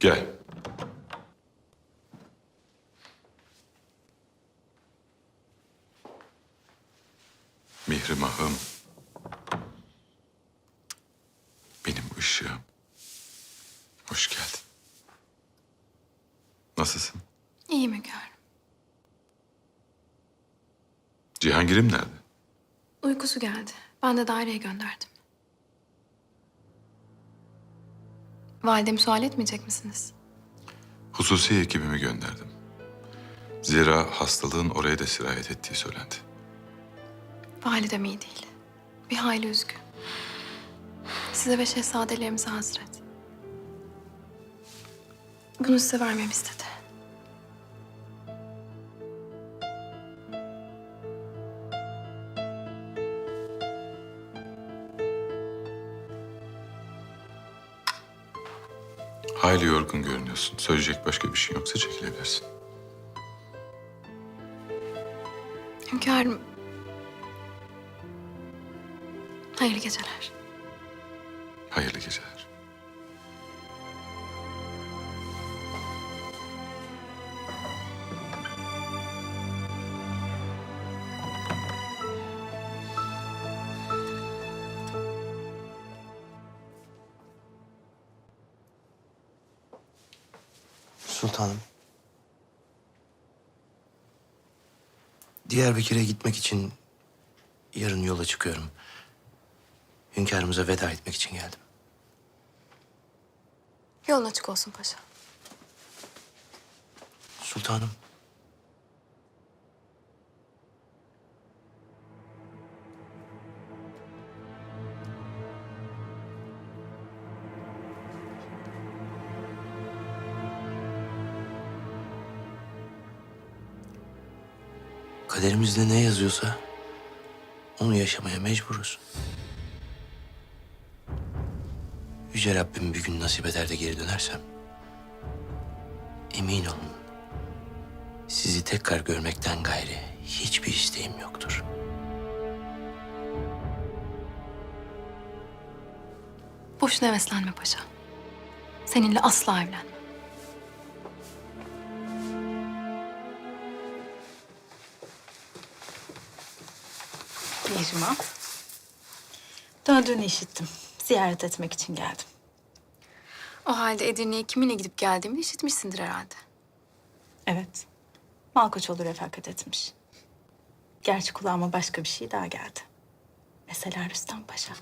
Gel. Mihrimah'ım. Benim ışığım. Hoş geldin. Nasılsın? İyiyim hünkârım. Cihangir'im nerede? Uykusu geldi. Ben de daireye gönderdim. Validemi sual etmeyecek misiniz? Hususi ekibimi gönderdim. Zira hastalığın oraya da sirayet ettiği söylendi. Validem iyi değil. Bir hayli üzgün. Size ve şehzadelerimize hazret. Bunu size vermemi istedi. Hayli yorgun görünüyorsun. Söyleyecek başka bir şey yoksa çekilebilirsin. Hünkârım... Hayırlı geceler. Hayırlı geceler. Sultanım. Diyarbakır'a gitmek için yarın yola çıkıyorum. Hünkârımıza veda etmek için geldim. Yolun açık olsun paşa. Sultanım. Kaderimizde ne yazıyorsa onu yaşamaya mecburuz. Yüce Rabbim bir gün nasip eder de geri dönersem emin olun sizi tekrar görmekten gayri hiçbir isteğim yoktur. Boşuna heveslenme paşa. Seninle asla evlenmem. Mihrimah. Döndüğünü işittim. Ziyaret etmek için geldim. O halde Edirne'ye kiminle gidip geldiğimi işitmişsindir herhalde. Evet. Malkoçoğlu refakat etmiş. Gerçi kulağıma başka bir şey daha geldi. Mesela Rüstem Paşa.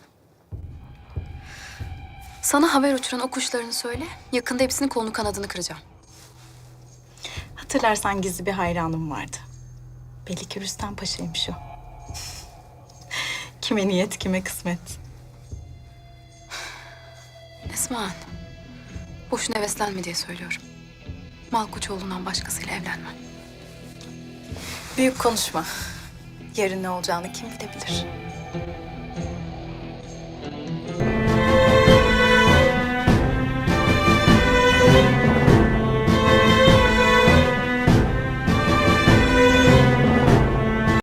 Sana haber uçuran o kuşlarını söyle. Yakında hepsinin kolunu kanadını kıracağım. Hatırlarsan gizli bir hayranım vardı. Belli ki Rüstem Paşa'ymış o. kime niyet, kime kısmet. Esma Boşuna heveslenme diye söylüyorum. Malkoçoğlu'ndan başkasıyla evlenmem. Büyük konuşma. Yarın ne olacağını kim bilebilir?